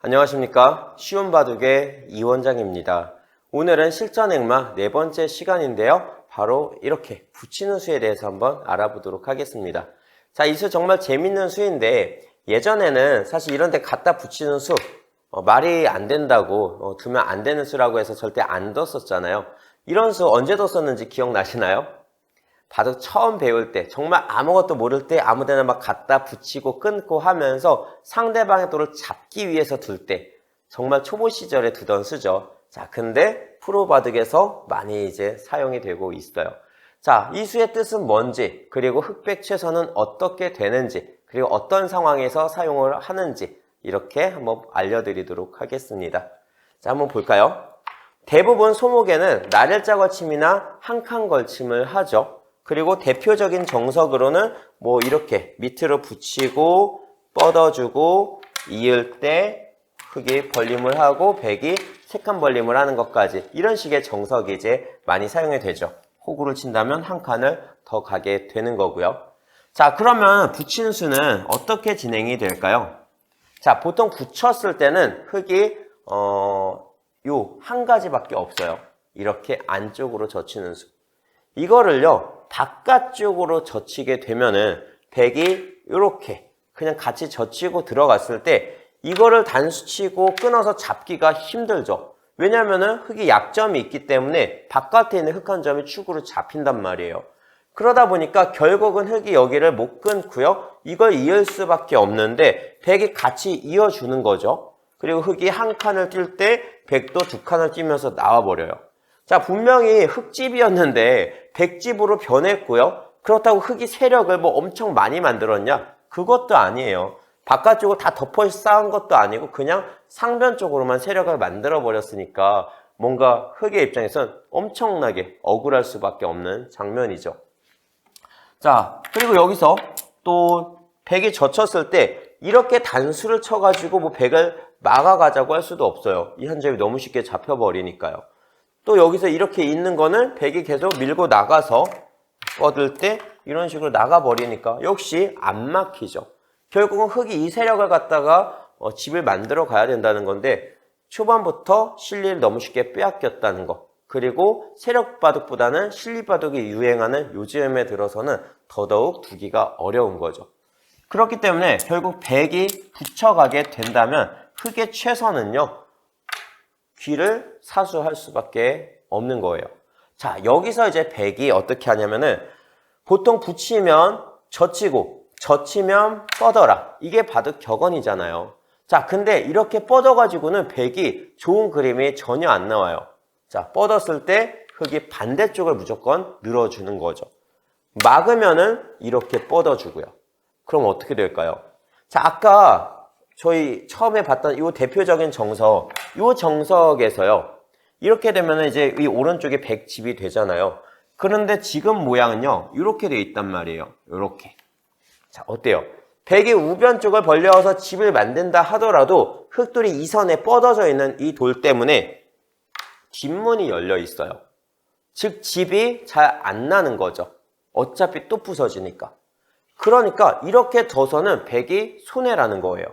안녕하십니까. 쉬운 바둑의 이 원장입니다. 오늘은 실전행마 네 번째 시간인데요. 바로 이렇게 붙이는 수에 대해서 한번 알아보도록 하겠습니다. 자, 이 수 정말 재밌는 수인데 예전에는 사실 이런 데 갖다 붙이는 수 어, 말이 안 된다고 어, 두면 안 되는 수라고 해서 절대 안 뒀었잖아요. 이런 수 언제 뒀었는지 기억나시나요? 바둑 처음 배울 때 정말 아무것도 모를 때 아무데나 막 갖다 붙이고 끊고 하면서 상대방의 돌을 잡기 위해서 둘 때 정말 초보 시절에 두던 수죠. 자, 근데 프로 바둑에서 많이 이제 사용이 되고 있어요. 자, 이 수의 뜻은 뭔지, 그리고 흑백 최선은 어떻게 되는지, 그리고 어떤 상황에서 사용을 하는지 이렇게 한번 알려드리도록 하겠습니다. 자, 한번 볼까요? 대부분 소목에는 나렐자 걸침이나 한 칸 걸침을 하죠. 그리고 대표적인 정석으로는 뭐 이렇게 밑으로 붙이고 뻗어주고 이을 때 흙이 벌림을 하고 백이 세칸 벌림을 하는 것까지 이런 식의 정석이 이제 많이 사용이 되죠. 호구를 친다면 한 칸을 더 가게 되는 거고요. 자 그러면 붙이는 수는 어떻게 진행이 될까요? 자 보통 붙였을 때는 흙이 어, 요 한 가지밖에 없어요. 이렇게 안쪽으로 젖히는 수. 이거를요 바깥쪽으로 젖히게 되면은 백이 이렇게 그냥 같이 젖히고 들어갔을 때 이거를 단수치고 끊어서 잡기가 힘들죠. 왜냐면은 흙이 약점이 있기 때문에 바깥에 있는 흙 한 점이 축으로 잡힌단 말이에요. 그러다 보니까 결국은 흙이 여기를 못 끊고요. 이걸 이을 수밖에 없는데 백이 같이 이어주는 거죠. 그리고 흙이 한 칸을 뛸 때 백도 두 칸을 뛰면서 나와버려요. 자, 분명히 흙집이었는데 백집으로 변했고요. 그렇다고 흙이 세력을 뭐 엄청 많이 만들었냐? 그것도 아니에요. 바깥쪽으로 다 덮어 쌓은 것도 아니고 그냥 상변 쪽으로만 세력을 만들어 버렸으니까 뭔가 흙의 입장에선 엄청나게 억울할 수밖에 없는 장면이죠. 자, 그리고 여기서 또 백이 젖혔을 때 이렇게 단수를 쳐가지고 뭐 백을 막아가자고 할 수도 없어요. 이 한 점이 너무 쉽게 잡혀버리니까요. 또 여기서 이렇게 있는 거는 백이 계속 밀고 나가서 뻗을 때 이런 식으로 나가버리니까 역시 안 막히죠. 결국은 흙이 이 세력을 갖다가 어, 집을 만들어 가야 된다는 건데 초반부터 실리를 너무 쉽게 빼앗겼다는 거. 그리고 세력 바둑보다는 실리 바둑이 유행하는 요즘에 들어서는 더더욱 두기가 어려운 거죠. 그렇기 때문에 결국 백이 붙여가게 된다면 흙의 최선은요. 귀를 사수할 수밖에 없는 거예요. 자, 여기서 이제 백이 어떻게 하냐면은 보통 붙이면 젖히고 젖히면 뻗어라. 이게 바둑 격언이잖아요. 자, 근데 이렇게 뻗어가지고는 백이 좋은 그림이 전혀 안 나와요. 자, 뻗었을 때 흙이 반대쪽을 무조건 늘어주는 거죠. 막으면은 이렇게 뻗어주고요. 그럼 어떻게 될까요? 자, 아까 저희 처음에 봤던 이 대표적인 정석, 이 정석에서요. 이렇게 되면 이제 이 오른쪽에 백집이 되잖아요. 그런데 지금 모양은요. 이렇게 되어 있단 말이에요. 이렇게. 자, 어때요? 백이 우변 쪽을 벌려서 집을 만든다 하더라도 흙돌이 이 선에 뻗어져 있는 이 돌 때문에 뒷문이 열려 있어요. 즉 집이 잘 안 나는 거죠. 어차피 또 부서지니까. 그러니까 이렇게 둬서는 백이 손해라는 거예요.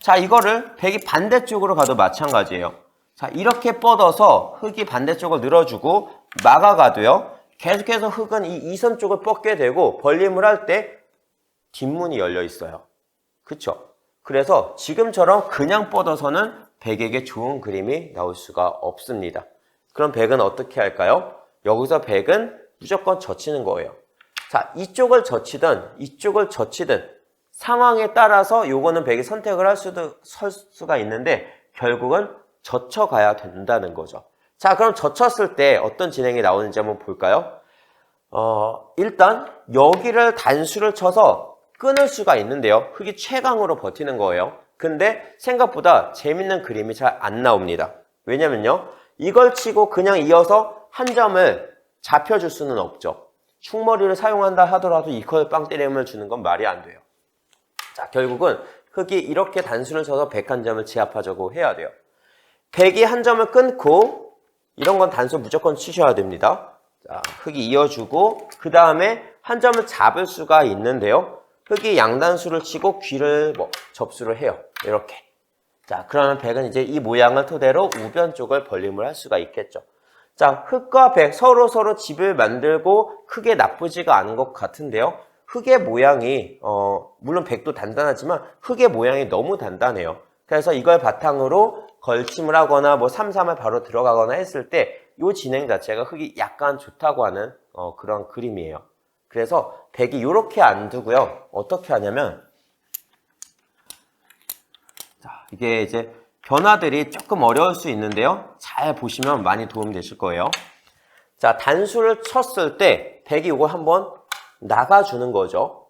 자, 이거를 백이 반대쪽으로 가도 마찬가지예요. 자, 이렇게 뻗어서 흙이 반대쪽을 늘어주고 막아가도요. 계속해서 흙은 이 이선 쪽을 뻗게 되고 벌림을 할 때 뒷문이 열려 있어요. 그쵸? 그래서 지금처럼 그냥 뻗어서는 백에게 좋은 그림이 나올 수가 없습니다. 그럼 백은 어떻게 할까요? 여기서 백은 무조건 젖히는 거예요. 자, 이쪽을 젖히든 이쪽을 젖히든 상황에 따라서 요거는 백이 선택을 할 수도 설 수가 있는데 결국은 젖혀 가야 된다는 거죠. 자, 그럼 젖혔을 때 어떤 진행이 나오는지 한번 볼까요? 어, 일단 여기를 단수를 쳐서 끊을 수가 있는데요. 흙이 최강으로 버티는 거예요. 근데 생각보다 재밌는 그림이 잘 안 나옵니다. 왜냐면요. 이걸 치고 그냥 이어서 한 점을 잡혀줄 수는 없죠. 충머리를 사용한다 하더라도 이걸 빵 때림을 주는 건 말이 안 돼요. 자, 결국은 흙이 이렇게 단수를 쳐서 101점을 제압하자고 해야 돼요. 100이 한 점을 끊고 이런 건 단수 무조건 치셔야 됩니다. 자, 흙이 이어주고 그 다음에 한 점을 잡을 수가 있는데요. 흙이 양단수를 치고 귀를 뭐 접수를 해요. 이렇게. 자, 그러면 백은 이제 이 모양을 토대로 우변 쪽을 벌림을 할 수가 있겠죠. 자, 흙과 백 서로 서로 집을 만들고 크게 나쁘지가 않은 것 같은데요. 흙의 모양이 어, 물론 백도 단단하지만 흙의 모양이 너무 단단해요. 그래서 이걸 바탕으로 걸침을 하거나 뭐 삼삼을 바로 들어가거나 했을 때 이 진행 자체가 흙이 약간 좋다고 하는 어, 그런 그림이에요. 그래서 백이 이렇게 안 두고요. 어떻게 하냐면 자, 이게 이제 변화들이 조금 어려울 수 있는데요. 잘 보시면 많이 도움 되실 거예요. 자, 단수를 쳤을 때 백이 이걸 한번 나가주는 거죠.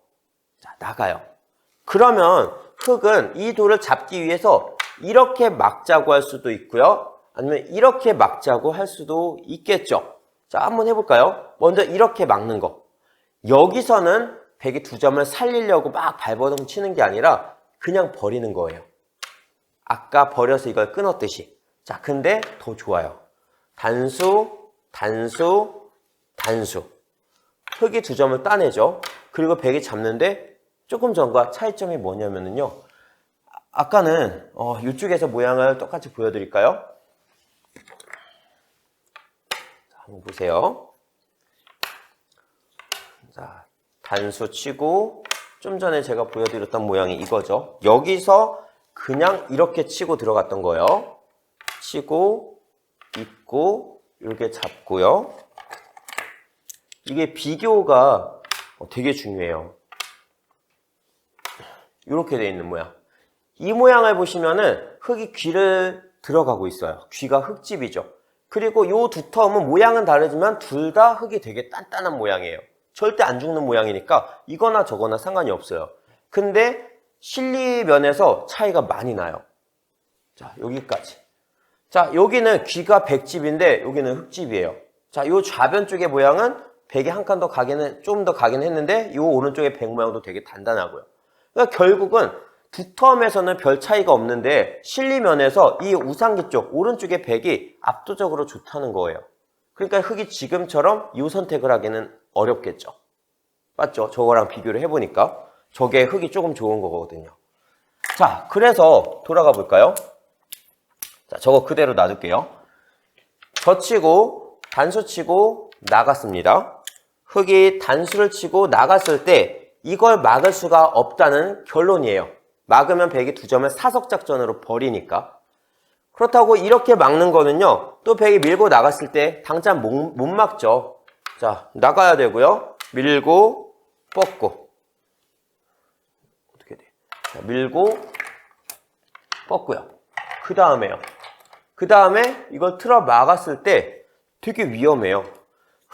자, 나가요. 그러면 흙은 이 돌을 잡기 위해서 이렇게 막자고 할 수도 있고요. 아니면 이렇게 막자고 할 수도 있겠죠. 자, 한번 해볼까요? 먼저 이렇게 막는 거. 여기서는 백이 두 점을 살리려고 막 발버둥 치는 게 아니라 그냥 버리는 거예요. 아까 버려서 이걸 끊었듯이. 자, 근데 더 좋아요. 단수, 단수, 단수. 흙이 두 점을 따내죠. 그리고 백이 잡는데 조금 전과 차이점이 뭐냐면요. 아- 아까는 어, 이쪽에서 모양을 똑같이 보여드릴까요? 자, 한번 보세요. 자, 단수 치고 좀 전에 제가 보여드렸던 모양이 이거죠. 여기서 그냥 이렇게 치고 들어갔던 거예요. 치고 입고 이렇게 잡고요. 이게 비교가 어, 되게 중요해요. 이렇게 돼 있는 모양. 이 모양을 보시면은 흙이 귀를 들어가고 있어요. 귀가 흙집이죠. 그리고 이 두 텀은 모양은 다르지만 둘 다 흙이 되게 단단한 모양이에요. 절대 안 죽는 모양이니까 이거나 저거나 상관이 없어요. 근데 실리 면에서 차이가 많이 나요. 자, 여기까지. 자, 여기는 귀가 백집인데 여기는 흙집이에요. 자, 요 좌변 쪽의 모양은 백이 한칸 더 가기는 좀 더 가긴 했는데 요 오른쪽의 백 모양도 되게 단단하고요. 그러니까 결국은 두 텀에서는 별 차이가 없는데 실리면에서 이 우상기 쪽 오른쪽의 백이 압도적으로 좋다는 거예요. 그러니까 흙이 지금처럼 이 선택을 하기는 어렵겠죠. 맞죠? 저거랑 비교를 해보니까 저게 흙이 조금 좋은 거거든요. 자, 그래서 돌아가 볼까요? 자, 저거 그대로 놔둘게요. 젖히고 단수 치고 나갔습니다. 흙이 단수를 치고 나갔을 때 이걸 막을 수가 없다는 결론이에요. 막으면 백이 두 점을 사석 작전으로 버리니까. 그렇다고 이렇게 막는 거는요. 또 백이 밀고 나갔을 때 당장 못, 못 막죠. 자, 나가야 되고요. 밀고 뻗고. 어떻게 돼? 자, 밀고 뻗고요. 그 다음에요. 그 다음에 이걸 틀어 막았을 때 되게 위험해요.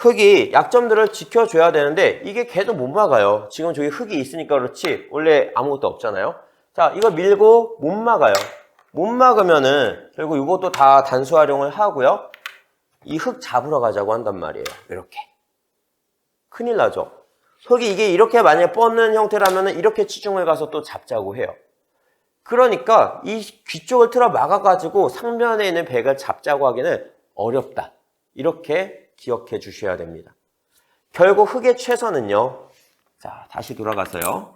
흙이 약점들을 지켜줘야 되는데 이게 계속 못 막아요. 지금 저기 흙이 있으니까 그렇지 원래 아무것도 없잖아요. 자, 이거 밀고 못 막아요. 못 막으면은 결국 이것도 다 단수 활용을 하고요. 이 흙 잡으러 가자고 한단 말이에요. 이렇게. 큰일 나죠. 흙이 이게 이렇게 만약에 뻗는 형태라면은 이렇게 치중을 가서 또 잡자고 해요. 그러니까 이 귀 쪽을 틀어 막아가지고 상면에 있는 백을 잡자고 하기는 어렵다. 이렇게 기억해 주셔야 됩니다. 결국 흙의 최선은요. 자, 다시 돌아가서요.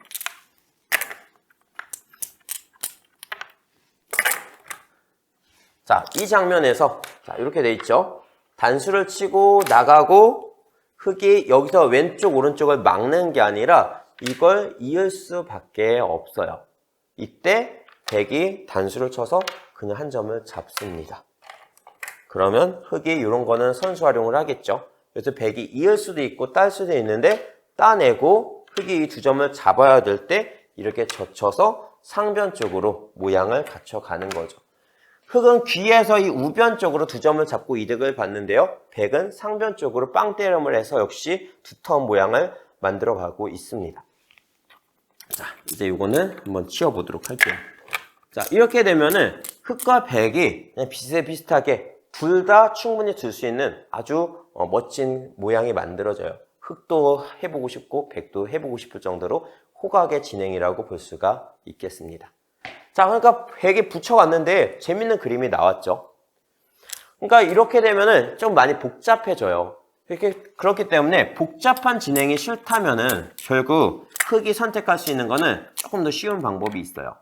자, 이 장면에서 자, 이렇게 돼 있죠. 단수를 치고 나가고 흙이 여기서 왼쪽 오른쪽을 막는 게 아니라 이걸 이을 수밖에 없어요. 이때 백이 단수를 쳐서 그냥 한 점을 잡습니다. 그러면 흙이 이런 거는 선수 활용을 하겠죠. 그래서 백이 이을 수도 있고 딸 수도 있는데 따내고 흙이 이 두 점을 잡아야 될 때 이렇게 젖혀서 상변 쪽으로 모양을 갖춰가는 거죠. 흙은 귀에서 이 우변 쪽으로 두 점을 잡고 이득을 받는데요. 백은 상변 쪽으로 빵 때름을 해서 역시 두터 모양을 만들어 가고 있습니다. 자, 이제 이거는 한번 치워보도록 할게요. 자, 이렇게 되면은 흙과 백이 비슷비슷하게 둘 다 충분히 들 수 있는 아주 어, 멋진 모양이 만들어져요. 흙도 해보고 싶고 백도 해보고 싶을 정도로 호각의 진행이라고 볼 수가 있겠습니다. 자, 그러니까 백에 붙여왔는데 재밌는 그림이 나왔죠. 그러니까 이렇게 되면은 좀 많이 복잡해져요. 이렇게 그렇기 때문에 복잡한 진행이 싫다면은 결국 흙이 선택할 수 있는 거는 조금 더 쉬운 방법이 있어요.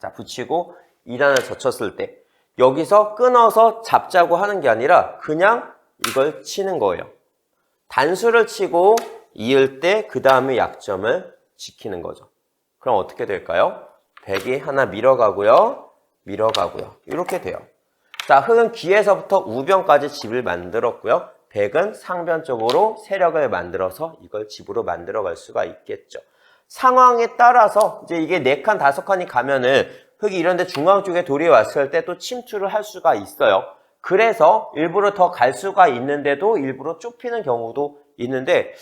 자, 붙이고 2단을 젖혔을 때 여기서 끊어서 잡자고 하는 게 아니라 그냥 이걸 치는 거예요. 단수를 치고 이을 때 그 다음에 약점을 지키는 거죠. 그럼 어떻게 될까요? 100이 하나 밀어가고요. 밀어가고요. 이렇게 돼요. 자, 흙은 귀에서부터 우변까지 집을 만들었고요. 100은 상변 쪽으로 세력을 만들어서 이걸 집으로 만들어 갈 수가 있겠죠. 상황에 따라서 이제 이게 4칸, 5칸이 가면은 흙이 이런데 중앙 쪽에 돌이 왔을 때 또 침투를 할 수가 있어요. 그래서 일부러 더 갈 수가 있는데도 일부러 좁히는 경우도 있는데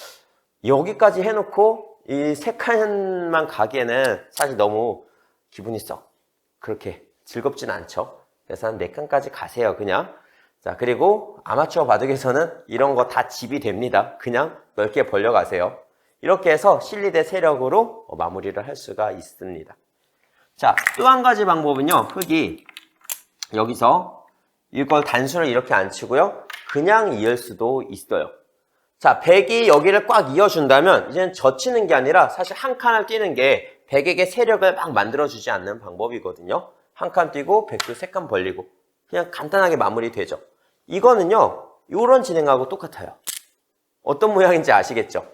여기까지 해놓고 이 세 칸만 가기에는 사실 너무 기분이 썩 그렇게 즐겁진 않죠. 그래서 한 네 칸까지 가세요, 그냥. 자, 그리고 아마추어 바둑에서는 이런 거 다 집이 됩니다. 그냥 넓게 벌려가세요. 이렇게 해서 실리대 세력으로 어, 마무리를 할 수가 있습니다. 자, 또 한 가지 방법은요, 흙이 여기서 이걸 단수를 이렇게 안 치고요, 그냥 이을 수도 있어요. 자, 100이 여기를 꽉 이어준다면 이제는 젖히는 게 아니라 사실 한 칸을 뛰는 게 100에게 세력을 막 만들어주지 않는 방법이거든요. 한 칸 뛰고 100도 세 칸 벌리고 그냥 간단하게 마무리되죠. 이거는요. 이런 진행하고 똑같아요. 어떤 모양인지 아시겠죠?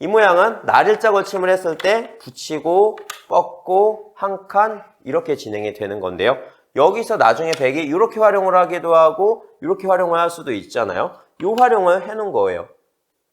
이 모양은 날일자 걸침을 했을 때 붙이고 뻗고 한 칸 이렇게 진행이 되는 건데요. 여기서 나중에 100이 이렇게 활용을 하기도 하고 이렇게 활용을 할 수도 있잖아요. 이 활용을 해놓은 거예요.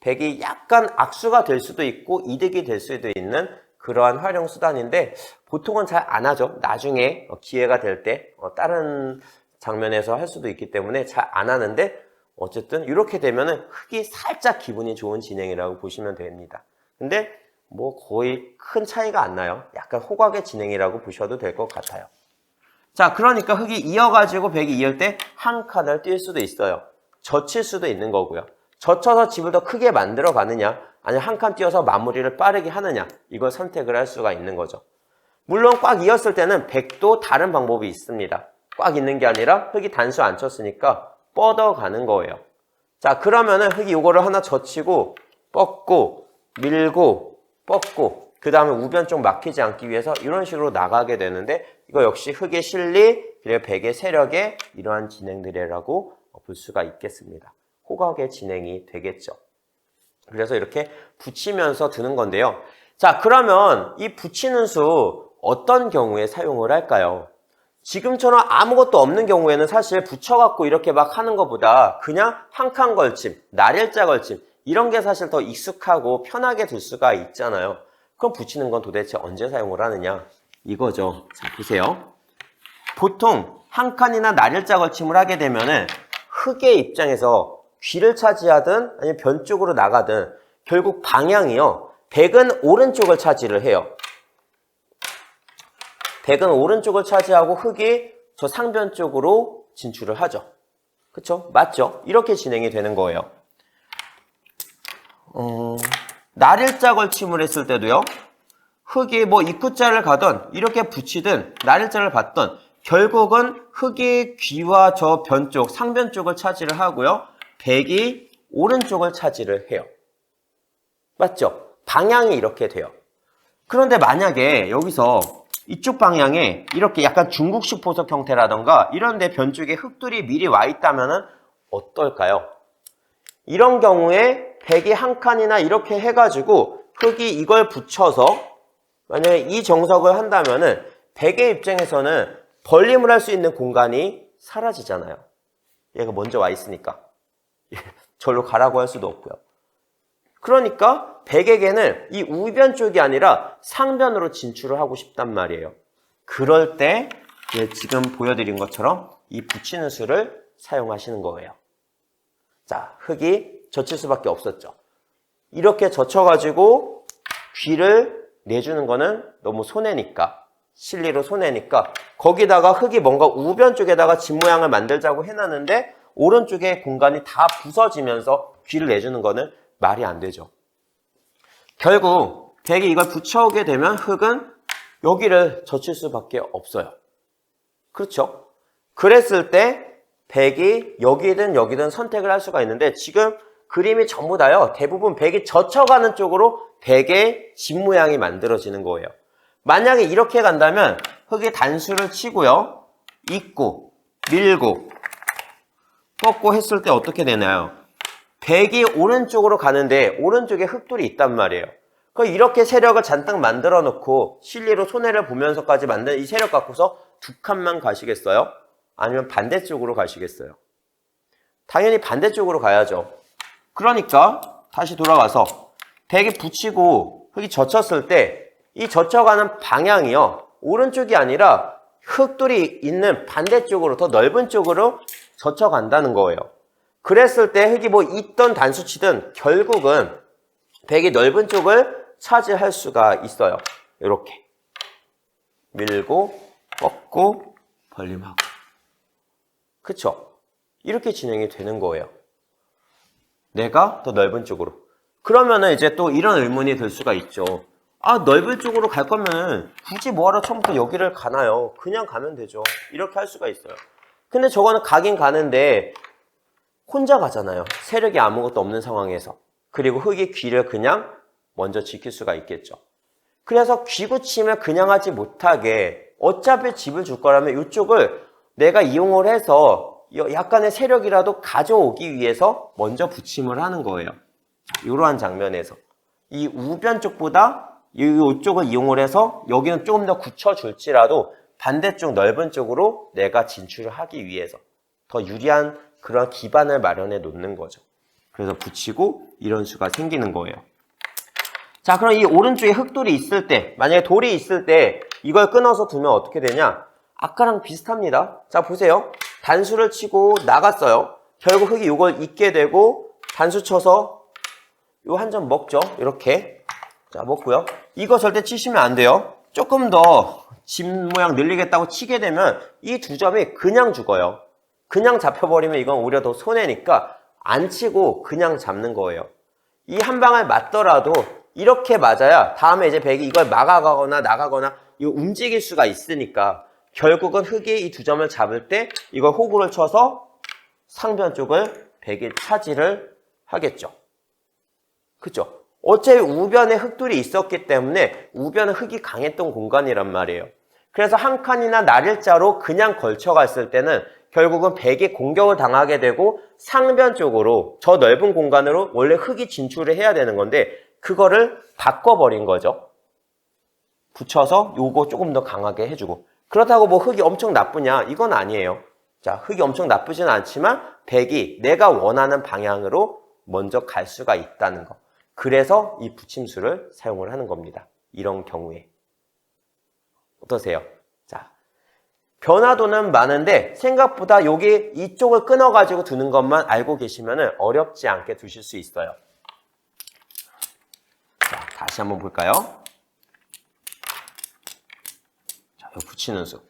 100이 약간 악수가 될 수도 있고 이득이 될 수도 있는 그러한 활용 수단인데 보통은 잘 안 하죠. 나중에 어, 기회가 될때 어, 다른 장면에서 할 수도 있기 때문에 잘 안 하는데 어쨌든 이렇게 되면은 흙이 살짝 기분이 좋은 진행이라고 보시면 됩니다. 근데 뭐 거의 큰 차이가 안 나요. 약간 호각의 진행이라고 보셔도 될 것 같아요. 자, 그러니까 흙이 이어가지고 100이 이을 때 한 칸을 뛸 수도 있어요. 젖힐 수도 있는 거고요. 젖혀서 집을 더 크게 만들어 가느냐, 아니면 한칸 띄어서 마무리를 빠르게 하느냐, 이걸 선택을 할 수가 있는 거죠. 물론 꽉 이었을 때는 100도 다른 방법이 있습니다. 꽉 있는 게 아니라 흙이 단수 안 쳤으니까 뻗어 가는 거예요. 자, 그러면은 흙이 요거를 하나 젖히고, 뻗고, 밀고, 뻗고, 그 다음에 우변 쪽 막히지 않기 위해서 이런 식으로 나가게 되는데, 이거 역시 흙의 실리, 그리고 백의 세력의 이러한 진행들이라고 볼 수가 있겠습니다. 호각의 진행이 되겠죠. 그래서 이렇게 붙이면서 드는 건데요. 자, 그러면 이 붙이는 수 어떤 경우에 사용을 할까요? 지금처럼 아무것도 없는 경우에는 사실 붙여갖고 이렇게 막 하는 것보다 그냥 한 칸 걸침, 날일자 걸침 이런 게 사실 더 익숙하고 편하게 들 수가 있잖아요. 그럼 붙이는 건 도대체 언제 사용을 하느냐? 이거죠. 자, 보세요. 보통 한 칸이나 날일자 걸침을 하게 되면은 흙의 입장에서 귀를 차지하든 아니면 변 쪽으로 나가든 결국 방향이요. 백은 오른쪽을 차지를 해요. 백은 오른쪽을 차지하고 흙이 저 상변 쪽으로 진출을 하죠. 그쵸? 맞죠? 이렇게 진행이 되는 거예요. 어, 날일자 걸침을 했을 때도요. 흙이 뭐 입구자를 가던 이렇게 붙이든 날일자를 받던 결국은 흙이 귀와 저 변 쪽, 상변 쪽을 차지를 하고요. 백이 오른쪽을 차지를 해요. 맞죠? 방향이 이렇게 돼요. 그런데 만약에 여기서 이쪽 방향에 이렇게 약간 중국식 보석 형태라던가 이런 데 변 쪽에 흙들이 미리 와 있다면 어떨까요? 이런 경우에 백이 한 칸이나 이렇게 해가지고 흙이 이걸 붙여서 만약에 이 정석을 한다면은 백의 입장에서는 벌림을 할 수 있는 공간이 사라지잖아요. 얘가 먼저 와 있으니까. 절로 가라고 할 수도 없고요. 그러니까 백에게는 이 우변 쪽이 아니라 상변으로 진출을 하고 싶단 말이에요. 그럴 때 예, 지금 보여드린 것처럼 이 붙이는 수를 사용하시는 거예요. 자, 흙이 젖힐 수밖에 없었죠. 이렇게 젖혀가지고 귀를 내주는 거는 너무 손해니까 실리로 손해니까 거기다가 흙이 뭔가 우변 쪽에다가 집 모양을 만들자고 해놨는데 오른쪽에 공간이 다 부서지면서 귀를 내주는 거는 말이 안 되죠. 결국 백이 이걸 붙여오게 되면 흙은 여기를 젖힐 수밖에 없어요. 그렇죠? 그랬을 때 백이 여기든 여기든 선택을 할 수가 있는데 지금 그림이 전부 다요. 대부분 백이 젖혀가는 쪽으로 백의 집 모양이 만들어지는 거예요. 만약에 이렇게 간다면 흙에 단수를 치고요. 잇고, 밀고, 꺾고 했을 때 어떻게 되나요? 백이 오른쪽으로 가는데 오른쪽에 흙돌이 있단 말이에요. 그 이렇게 세력을 잔뜩 만들어 놓고 실리로 손해를 보면서까지 만든 이 세력 갖고서 두 칸만 가시겠어요? 아니면 반대쪽으로 가시겠어요? 당연히 반대쪽으로 가야죠. 그러니까 다시 돌아가서 백이 붙이고 흙이 젖혔을 때 이 젖혀가는 방향이요. 오른쪽이 아니라 흙돌이 있는 반대쪽으로 더 넓은 쪽으로 젖혀간다는 거예요. 그랬을 때 흙이 뭐 있던 단수치든 결국은 백이 넓은 쪽을 차지할 수가 있어요. 이렇게 밀고 꺾고 벌림하고 그쵸? 이렇게 진행이 되는 거예요. 내가 더 넓은 쪽으로. 그러면은 이제 또 이런 의문이 들 수가 있죠. 아, 넓은 쪽으로 갈 거면 굳이 뭐하러 처음부터 여기를 가나요? 그냥 가면 되죠. 이렇게 할 수가 있어요. 근데 저거는 가긴 가는데 혼자 가잖아요. 세력이 아무것도 없는 상황에서. 그리고 흙이 귀를 그냥 먼저 지킬 수가 있겠죠. 그래서 귀구침을 그냥 하지 못하게 어차피 집을 줄 거라면 이쪽을 내가 이용을 해서 약간의 세력이라도 가져오기 위해서 먼저 붙임을 하는 거예요. 이러한 장면에서. 이 우변 쪽보다 이쪽을 이용을 해서 여기는 조금 더 굳혀줄지라도 반대쪽 넓은 쪽으로 내가 진출을 하기 위해서 더 유리한 그런 기반을 마련해 놓는 거죠. 그래서 붙이고 이런 수가 생기는 거예요. 자, 그럼 이 오른쪽에 흙돌이 있을 때, 만약에 돌이 있을 때 이걸 끊어서 두면 어떻게 되냐? 아까랑 비슷합니다. 자, 보세요. 단수를 치고 나갔어요. 결국 흙이 이걸 잊게 되고 단수 쳐서 요한점 먹죠. 이렇게. 자, 먹고요. 이거 절대 치시면 안 돼요. 조금 더 집 모양 늘리겠다고 치게 되면 이 두 점이 그냥 죽어요. 그냥 잡혀버리면 이건 오히려 더 손해니까 안 치고 그냥 잡는 거예요. 이 한 방을 맞더라도 이렇게 맞아야 다음에 이제 백이 이걸 막아가거나 나가거나 이거 움직일 수가 있으니까 결국은 흙이 이 두 점을 잡을 때 이걸 호구를 쳐서 상변 쪽을 백이 차지를 하겠죠. 그죠? 어차피 우변에 흙돌이 있었기 때문에 우변은 흙이 강했던 공간이란 말이에요. 그래서 한 칸이나 날일자로 그냥 걸쳐갔을 때는 결국은 백이 공격을 당하게 되고 상변 쪽으로 저 넓은 공간으로 원래 흙이 진출을 해야 되는 건데 그거를 바꿔버린 거죠. 붙여서 요거 조금 더 강하게 해주고 그렇다고 뭐 흙이 엄청 나쁘냐 이건 아니에요. 자 흙이 엄청 나쁘진 않지만 백이 내가 원하는 방향으로 먼저 갈 수가 있다는 거. 그래서 이 붙임수를 사용을 하는 겁니다. 이런 경우에. 어떠세요? 자, 변화도는 많은데 생각보다 여기 이쪽을 끊어가지고 두는 것만 알고 계시면 어렵지 않게 두실 수 있어요. 자, 다시 한번 볼까요? 자, 여기 붙이는 수.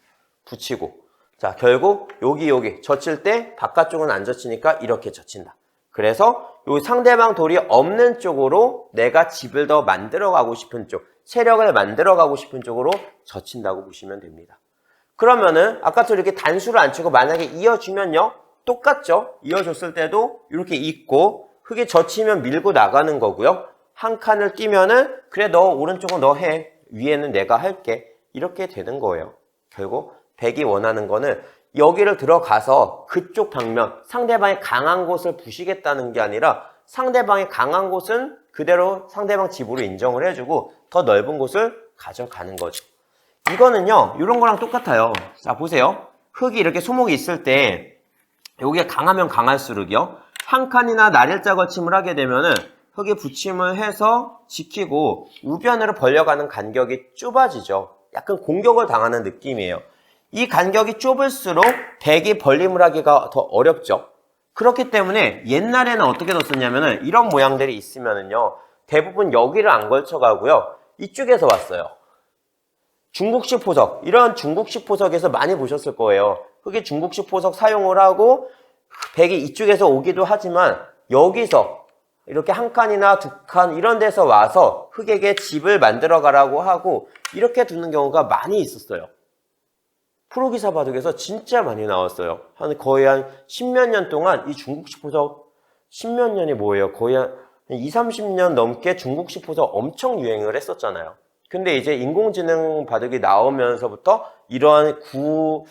붙이고. 자, 결국 여기 여기 젖힐 때 바깥쪽은 안 젖히니까 이렇게 젖힌다. 그래서 요 상대방 돌이 없는 쪽으로 내가 집을 더 만들어 가고 싶은 쪽, 세력을 만들어 가고 싶은 쪽으로 젖힌다고 보시면 됩니다. 그러면은 아까처럼 이렇게 단수를 안 치고 만약에 이어주면요. 똑같죠? 이어줬을 때도 이렇게 있고 흙에 젖히면 밀고 나가는 거고요. 한 칸을 뛰면은 그래 너 오른쪽은 너 해. 위에는 내가 할게. 이렇게 되는 거예요. 결국 백이 원하는 거는 여기를 들어가서 그쪽 방면, 상대방의 강한 곳을 부시겠다는 게 아니라 상대방의 강한 곳은 그대로 상대방 집으로 인정을 해주고 더 넓은 곳을 가져가는 거죠. 이거는요, 이런 거랑 똑같아요. 자, 보세요. 흙이 이렇게 소목이 있을 때, 여기가 강하면 강할수록요, 한 칸이나 날일자 걸침을 하게 되면은 흙에 붙임을 해서 지키고 우변으로 벌려가는 간격이 좁아지죠. 약간 공격을 당하는 느낌이에요. 이 간격이 좁을수록 백이 벌림을 하기가 더 어렵죠. 그렇기 때문에 옛날에는 어떻게 뒀었냐면은 이런 모양들이 있으면은요. 대부분 여기를 안 걸쳐 가고요. 이쪽에서 왔어요. 중국식 포석. 이런 중국식 포석에서 많이 보셨을 거예요. 흙이 중국식 포석 사용을 하고 백이 이쪽에서 오기도 하지만 여기서 이렇게 한 칸이나 두 칸 이런 데서 와서 흙에게 집을 만들어 가라고 하고 이렇게 두는 경우가 많이 있었어요. 프로기사 바둑에서 진짜 많이 나왔어요. 한 거의 한 십몇 년 동안 이 중국식 포석 십몇 년이 뭐예요? 거의 한 2, 30년 넘게 중국식 포석 엄청 유행을 했었잖아요. 근데 이제 인공지능 바둑이 나오면서부터 이러한 구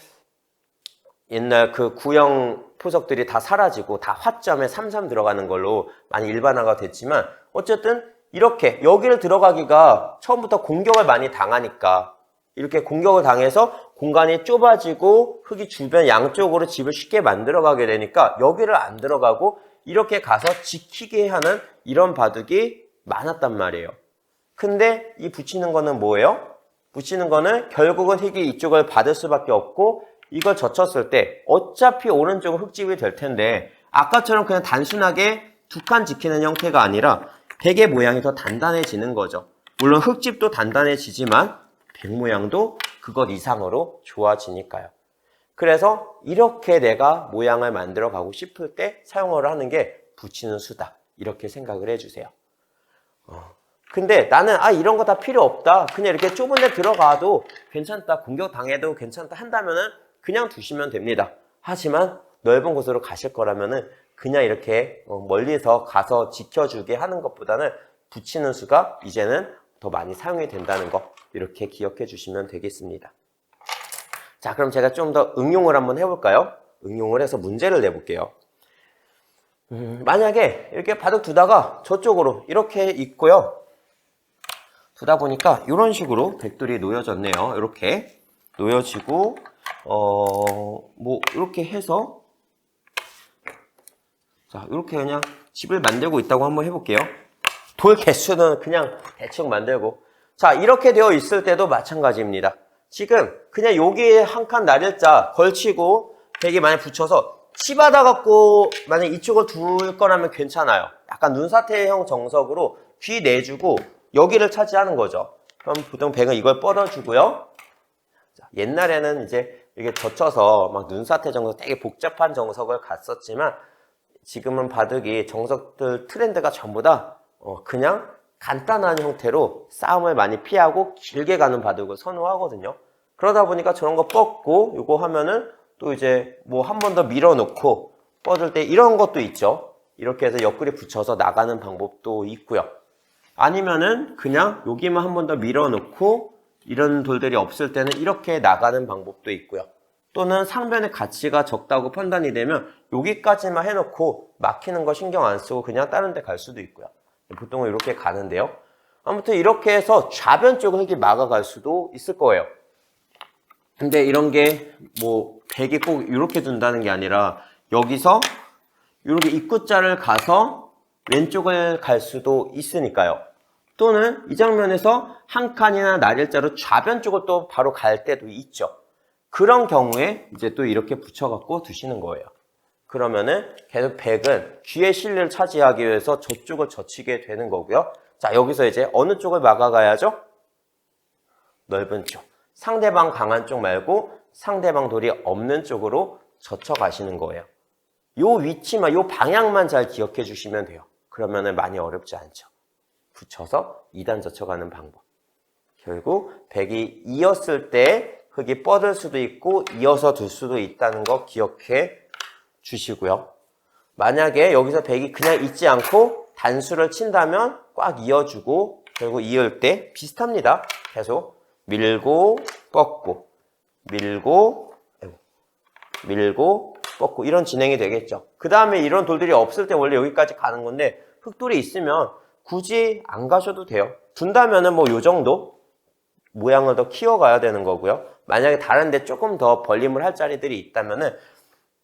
옛날 그 구형 포석들이 다 사라지고 다 화점에 삼삼 들어가는 걸로 많이 일반화가 됐지만 어쨌든 이렇게 여기를 들어가기가 처음부터 공격을 많이 당하니까 이렇게 공격을 당해서 공간이 좁아지고 흙이 주변 양쪽으로 집을 쉽게 만들어 가게 되니까 여기를 안 들어가고 이렇게 가서 지키게 하는 이런 바둑이 많았단 말이에요. 근데 이 붙이는 거는 뭐예요? 붙이는 거는 결국은 흙이 이쪽을 받을 수밖에 없고 이걸 젖혔을 때 어차피 오른쪽은 흙집이 될 텐데 아까처럼 그냥 단순하게 두 칸 지키는 형태가 아니라 백의 모양이 더 단단해지는 거죠. 물론 흙집도 단단해지지만 백 모양도 그것 이상으로 좋아지니까요. 그래서 이렇게 내가 모양을 만들어 가고 싶을 때 사용을 하는 게 붙이는 수다. 이렇게 생각을 해주세요. 어. 근데 나는 아 이런 거 다 필요 없다. 그냥 이렇게 좁은 데 들어가도 괜찮다. 공격 당해도 괜찮다 한다면은 그냥 두시면 됩니다. 하지만 넓은 곳으로 가실 거라면은 그냥 이렇게 어, 멀리서 가서 지켜주게 하는 것보다는 붙이는 수가 이제는 더 많이 사용이 된다는 거 이렇게 기억해 주시면 되겠습니다. 자, 그럼 제가 좀 더 응용을 한번 해볼까요? 응용을 해서 문제를 내볼게요. 음, 만약에 이렇게 바둑 두다가 저쪽으로 이렇게 있고요. 두다 보니까 이런 식으로 백돌이 놓여졌네요. 이렇게 놓여지고 어, 뭐 이렇게 해서 자, 이렇게 그냥 집을 만들고 있다고 한번 해볼게요. 돌 개수는 그냥 대충 만들고 자, 이렇게 되어 있을 때도 마찬가지입니다. 지금 그냥 여기에 한 칸 날일자 걸치고 백이 만약 붙여서 치받아 갖고 만약 이쪽을 둘 거라면 괜찮아요. 약간 눈사태형 정석으로 귀 내주고 여기를 차지하는 거죠. 그럼 보통 백은 이걸 뻗어주고요. 자, 옛날에는 이제 이렇게 젖혀서 막 눈사태 정석 되게 복잡한 정석을 갔었지만 지금은 바둑이 정석들 트렌드가 전부 다 어, 그냥 간단한 형태로 싸움을 많이 피하고 길게 가는 바둑을 선호하거든요. 그러다 보니까 저런 거 뻗고 이거 하면은 또 이제 뭐 한 번 더 밀어놓고 뻗을 때 이런 것도 있죠. 이렇게 해서 옆구리 붙여서 나가는 방법도 있고요. 아니면은 그냥 여기만 한 번 더 밀어놓고 이런 돌들이 없을 때는 이렇게 나가는 방법도 있고요. 또는 상변의 가치가 적다고 판단이 되면 여기까지만 해놓고 막히는 거 신경 안 쓰고 그냥 다른 데 갈 수도 있고요. 보통은 이렇게 가는데요. 아무튼 이렇게 해서 좌변 쪽을 흙이 막아갈 수도 있을 거예요. 근데 이런 게뭐 백이 꼭 이렇게 둔다는 게 아니라 여기서 이렇게 입구자를 가서 왼쪽을 갈 수도 있으니까요. 또는 이 장면에서 한 칸이나 날일자로 좌변 쪽을 또 바로 갈 때도 있죠. 그런 경우에 이제 또 이렇게 붙여갖고 두시는 거예요. 그러면은 계속 백은 귀의 실리를 차지하기 위해서 저쪽을 젖히게 되는 거고요. 자, 여기서 이제 어느 쪽을 막아가야죠? 넓은 쪽. 상대방 강한 쪽 말고 상대방 돌이 없는 쪽으로 젖혀 가시는 거예요. 요 위치만, 요 방향만 잘 기억해 주시면 돼요. 그러면은 많이 어렵지 않죠. 붙여서 2단 젖혀가는 방법. 결국 백이 이었을 때 흙이 뻗을 수도 있고 이어서 둘 수도 있다는 거 기억해 주시고요. 만약에 여기서 백이 그냥 있지 않고 단수를 친다면 꽉 이어주고 결국 이을 때 비슷합니다. 계속 밀고 뻗고 밀고 밀고 뻗고 이런 진행이 되겠죠. 그 다음에 이런 돌들이 없을 때 원래 여기까지 가는 건데 흙돌이 있으면 굳이 안 가셔도 돼요. 둔다면은 뭐 요 정도 모양을 더 키워가야 되는 거고요. 만약에 다른데 조금 더 벌림을 할 자리들이 있다면은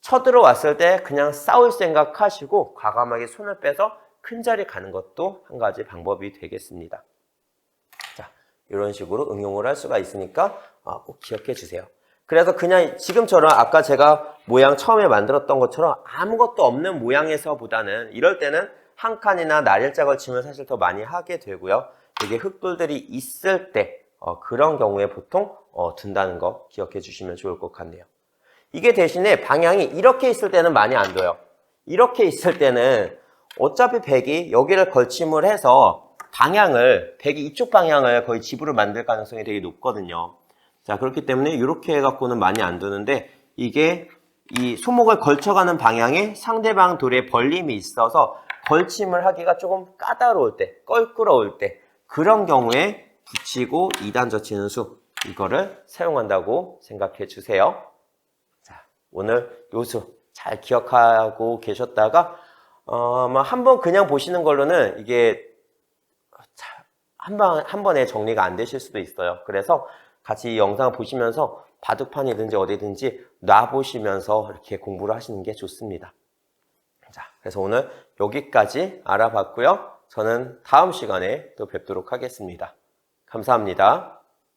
쳐들어왔을 때 그냥 싸울 생각하시고 과감하게 손을 빼서 큰 자리 가는 것도 한 가지 방법이 되겠습니다. 자, 이런 식으로 응용을 할 수가 있으니까 아, 꼭 기억해 주세요. 그래서 그냥 지금처럼 아까 제가 모양 처음에 만들었던 것처럼 아무것도 없는 모양에서보다는 이럴 때는 한 칸이나 날일자 걸침을 사실 더 많이 하게 되고요. 이게 흙돌들이 있을 때 어, 그런 경우에 보통 어, 둔다는 거 기억해 주시면 좋을 것 같네요. 이게 대신에 방향이 이렇게 있을 때는 많이 안 둬요. 이렇게 있을 때는 어차피 백이 여기를 걸침을 해서 방향을, 백이 이쪽 방향을 거의 집으로 만들 가능성이 되게 높거든요. 자, 그렇기 때문에 이렇게 해갖고는 많이 안 두는데 이게 이 소목을 걸쳐가는 방향에 상대방 돌에 벌림이 있어서 걸침을 하기가 조금 까다로울 때, 껄끄러울 때 그런 경우에 붙이고 2단 젖히는 수 이거를 사용한다고 생각해 주세요. 자, 오늘 요수 잘 기억하고 계셨다가 어, 아마 한 번 그냥 보시는 걸로는 이게 한, 번, 한 번에 정리가 안 되실 수도 있어요. 그래서 같이 이 영상을 보시면서 바둑판이든지 어디든지 놔보시면서 이렇게 공부를 하시는 게 좋습니다. 자, 그래서 오늘 여기까지 알아봤고요. 저는 다음 시간에 또 뵙도록 하겠습니다. 감사합니다.